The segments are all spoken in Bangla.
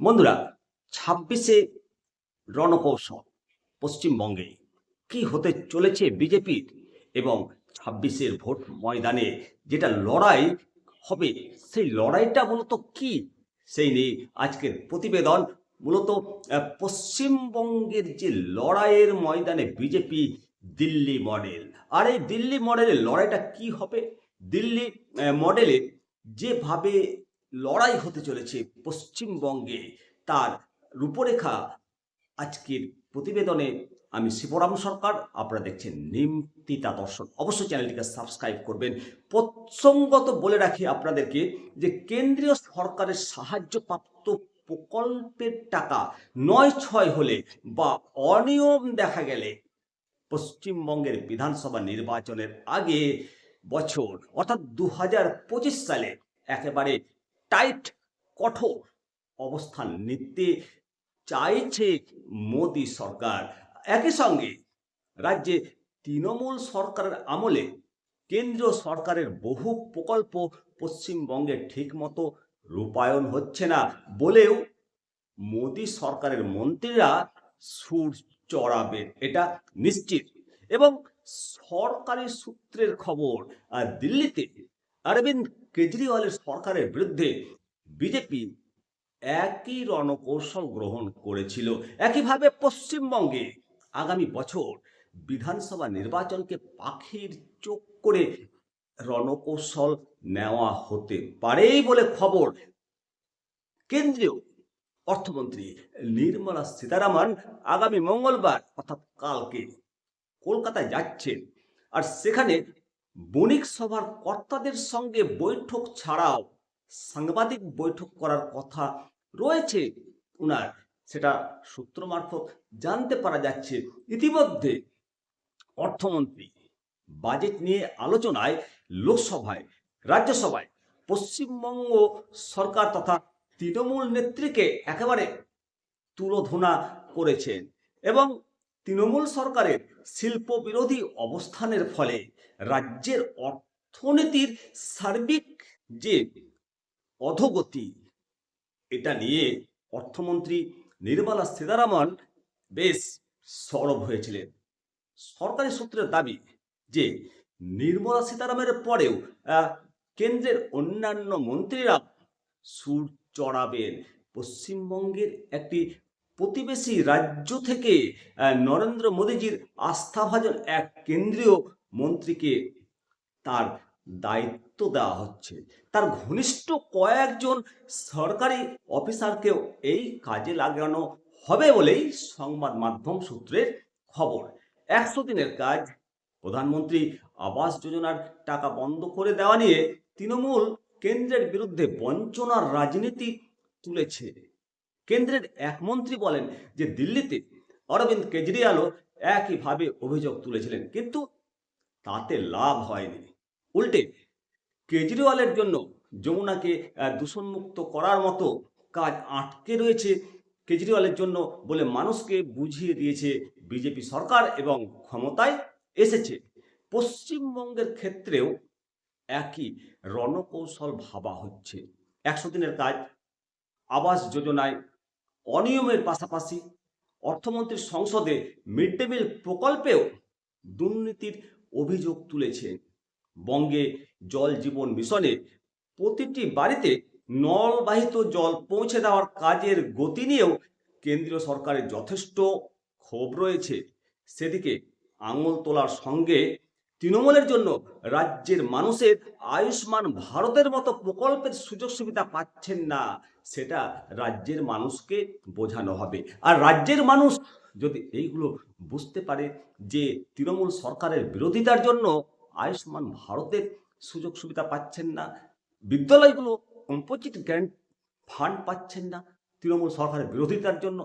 বন্ধুরা, ছাব্বিশে রণকৌশল পশ্চিমবঙ্গে কি হতে চলেছে বিজেপির এবং ছাব্বিশের ভোট ময়দানে যেটা লড়াই হবে, সেই লড়াইটা মূলত কি? সেই নিয়ে আজকের প্রতিবেদন মূলত পশ্চিমবঙ্গের যে লড়াইয়ের ময়দানে বিজেপি দিল্লি মডেল। আর এই দিল্লি মডেলের লড়াইটা কি হবে? দিল্লি মডেলে যেভাবে লড়াই হতে চলেছে পশ্চিমবঙ্গে। তার রূপরেখা আজকের প্রতিবেদনে আমি শিবরাম সরকার, আপনারা দেখছেন নিমতিতা দর্শন। অবশ্যই চ্যানেলটিকে সাবস্ক্রাইব করবেন। প্রসঙ্গত বলে রাখি আপনাদেরকে যে কেন্দ্রীয় সরকারের সাহায্যপ্রাপ্ত প্রকল্পের টাকা নয় ছয় হলে বা অনিয়ম দেখা গেলে পশ্চিমবঙ্গের বিধানসভা নির্বাচনের আগে বছর, অর্থাৎ দু হাজার পঁচিশ সালে একেবারে টাইট, কঠোর অবস্থান নিতে চাইছে মোদী সরকার। একই সঙ্গে রাজ্যে তৃণমূল সরকারের আমলে কেন্দ্রীয় সরকারের বহু প্রকল্প পশ্চিমবঙ্গে ঠিকমতো রূপায়ণ হচ্ছে না বলেও মোদী সরকারের মন্ত্রীরা সুর চড়াবে, এটা নিশ্চিত। এবং সরকারি সূত্রের খবর দিল্লিতে অরবিন্দ কেজরিওয়ালের সরকারের বিরুদ্ধে বিজেপি একই রণকৌশল গ্রহণ করেছিল। একইভাবে পশ্চিমবঙ্গে আগামী বছর বিধানসভা নির্বাচনকে পাখির চোখ করে রণকৌশল নেওয়া হতে পারেই বলে খবর। কেন্দ্রীয় অর্থমন্ত্রী নির্মলা সীতারামন আগামী মঙ্গলবার অর্থাৎ কালকে কলকাতায় যাচ্ছেন। আর সেখানে বণিক সভার কর্তাদের সঙ্গে বৈঠক ছাড়াও সাংবাদিক বৈঠক করার কথা রয়েছে। উনার সেটা সূত্র মারফত জানতে পারা যাচ্ছে। ইতিমধ্যে অর্থমন্ত্রী বাজেট নিয়ে আলোচনায় লোকসভায়, রাজ্যসভায়, পশ্চিমবঙ্গ সরকার তথা তৃণমূল নেত্রীকে একেবারে তুলোধনা করেছেন এবং তৃণমূল সরকারের শিল্প বিরোধী অবস্থানের ফলে রাজ্যের অর্থনীতির সার্বিক যে অধোগতি, এটা নিয়ে অর্থমন্ত্রী নির্মলা সীতারামন বেশ সরব হয়েছিলেন। সরকারি সূত্রের দাবি যে নির্মলা সীতারামনের পরেও কেন্দ্রের অন্যান্য মন্ত্রীরা সুর চড়াবেন। পশ্চিমবঙ্গের একটি প্রতিবেশী রাজ্য থেকে নরেন্দ্র মোদীজির আস্থাভাজন এক কেন্দ্রীয় মন্ত্রীকে তার দায়িত্ব দেওয়া হচ্ছে। তার ঘনিষ্ঠ কয়েকজন সরকারি অফিসারকেও এই কাজে লাগানো হবে বলেই সংবাদ মাধ্যম সূত্রের খবর। একশো দিনের কাজ, প্রধানমন্ত্রী আবাস যোজনার টাকা বন্ধ করে দেওয়া নিয়ে তৃণমূল কেন্দ্রের বিরুদ্ধে বঞ্চনার রাজনীতি তুলেছে। কেন্দ্রের এক মন্ত্রী বলেন যে দিল্লিতে অরবিন্দ কেজরিওয়ালও একইভাবে অভিযোগ তুলেছিলেন, কিন্তু তাতে লাভ হয়নি। উল্টে কেজরিওয়ালের জন্য যমুনাকে দূষণমুক্ত করার মতো কাজ আটকে রয়েছে কেজরিওয়ালের জন্য বলে মানুষকে বুঝিয়ে দিয়েছে বিজেপি সরকার এবং ক্ষমতায় এসেছে। পশ্চিমবঙ্গের ক্ষেত্রেও একই রণকৌশল ভাবা হচ্ছে। একশো দিনের কাজ, আবাস যোজনায় অনিয়মের পাশাপাশি অর্থমন্ত্রীর সংসদে মিড ডে মিল প্রকল্পেও দুর্নীতির অভিযোগ তুলেছেন বঙ্গে জল জীবন মিশনে প্রতিটি বাড়িতে নলবাহিত জল পৌঁছে দেওয়ার কাজের গতি নিয়েও কেন্দ্রীয় সরকারের যথেষ্ট ক্ষোভ রয়েছে। সেদিকে আঙুল তোলার সঙ্গে তৃণমূলের জন্য রাজ্যের মানুষের আয়ুষ্মান ভারতের মতো প্রকল্পের সুযোগ সুবিধা পাচ্ছেন না, সেটা রাজ্যের মানুষকে বোঝানো হবে। আর রাজ্যের মানুষ যদি এইগুলো বুঝতে পারে যে তৃণমূল সরকারের বিরোধিতার জন্য আয়ুষ্মান ভারতের সুযোগ সুবিধা পাচ্ছেন না, বিদ্যালয়গুলো কম্পোজিট গ্র্যান্ট ফান্ড পাচ্ছেন না তৃণমূল সরকারের বিরোধিতার জন্য,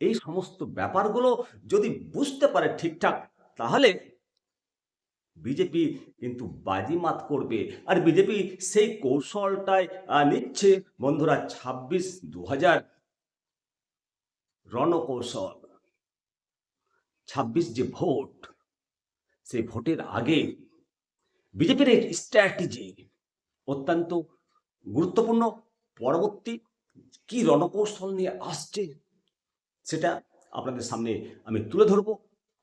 এই সমস্ত ব্যাপারগুলো যদি বুঝতে পারে ঠিকঠাক, তাহলে বিজেপি কিন্তু বাজিমাত করবে। আর বিজেপি সেই কৌশলটাই নিচ্ছে। বন্ধুরা, ছাব্বিশ দু হাজার রণকৌশল। ছাব্বিশ যে ভোট, সেই ভোটের আগে বিজেপির এই স্ট্র্যাটেজি অত্যন্ত গুরুত্বপূর্ণ। পরবর্তী কি রণকৌশল নিয়ে আসছে, সেটা আপনাদের সামনে আমি তুলে ধরব।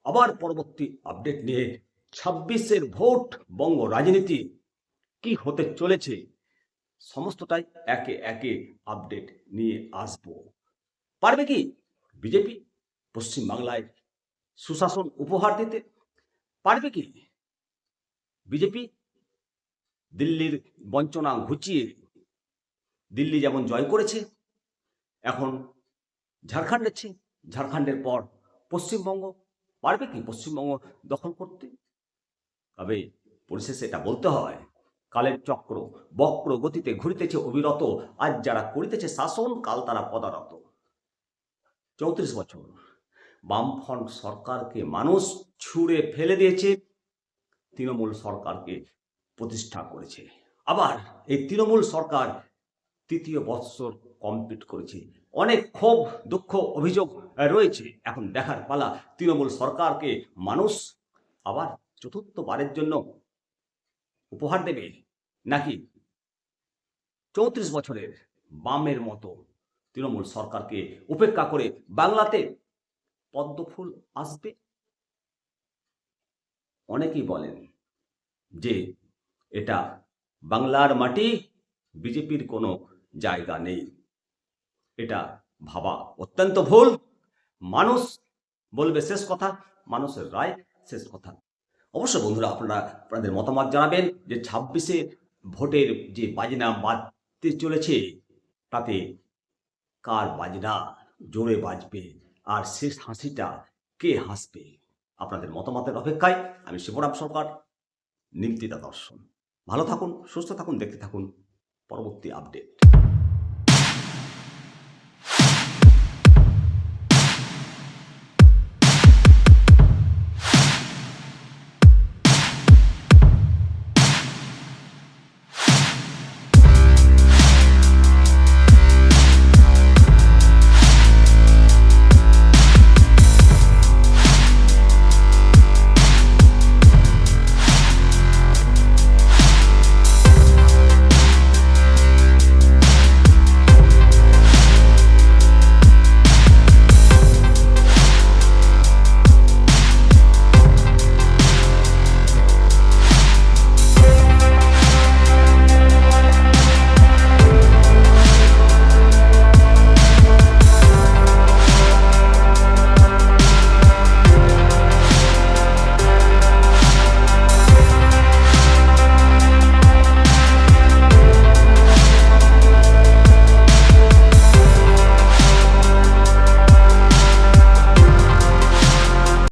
আবার পরবর্তী আপডেট নিয়ে ছাব্বিশের ভোট বঙ্গ রাজনীতি কি হতে চলেছে? সমস্তটাই একে একে আপডেট নিয়ে আসব। পারবে কি বিজেপি পশ্চিম বাংলায় সুশাসন উপহার দিতে? পারবে কি বিজেপি দিল্লির বঞ্চনা ঘুচিয়ে? দিল্লি যেমন জয় করেছে, এখন ঝাড়খণ্ড আছে ঝাড়খণ্ডের পর পশ্চিমবঙ্গ, পারবে কি পশ্চিমবঙ্গ দখল করতে? তবে পরিশেষে এটা বলতে হয়, কালের চক্র, বক্র গতিতে ঘুরিতেছে অবিরত, আজ যারা করিতেছে শাসন, কাল তারা পদারত। চৌত্রিশ বছর, বামফ্রন্ট সরকারকে মানুষ ছুঁড়ে ফেলে দিয়েছে, তৃণমূল সরকারকে প্রতিষ্ঠা করেছে। আবার এই তৃণমূল সরকার তৃতীয় বৎসর কমপ্লিট করেছে। অনেক ক্ষোভ, দুঃখ, অভিযোগ রয়েছে। এখন দেখার পালা, তৃণমূল সরকারকে মানুষ আবার চতুর্থবারের জন্য উপহার দেবে নাকি? চৌত্রিশ বছরের বামের মতো তৃণমূল সরকারকে উপেক্ষা করে বাংলাতে পদ্মফুল আসবে? অনেকেই বলেন যে এটা বাংলার মাটি, বিজেপির কোনো জায়গা নেই। এটা ভাবা অত্যন্ত ভুল। মানুষ বলবে শেষ কথা, মানুষের রায় শেষ কথা। অবশ্য বন্ধুরা আপনারা আপনাদের মতামত জানাবেন যে ছাব্বিশে ভোটের যে বাজনা বাজতে চলেছে, তাতে কার বাজনা জোরে বাজবে আর শেষ হাসিটা কে হাসবে? আপনাদের মতামতের অপেক্ষায় আমি শিবরাম সরকার নিমতিতা দর্শন। ভালো থাকুন, সুস্থ থাকুন, দেখতে থাকুন। পরবর্তী আপডেট।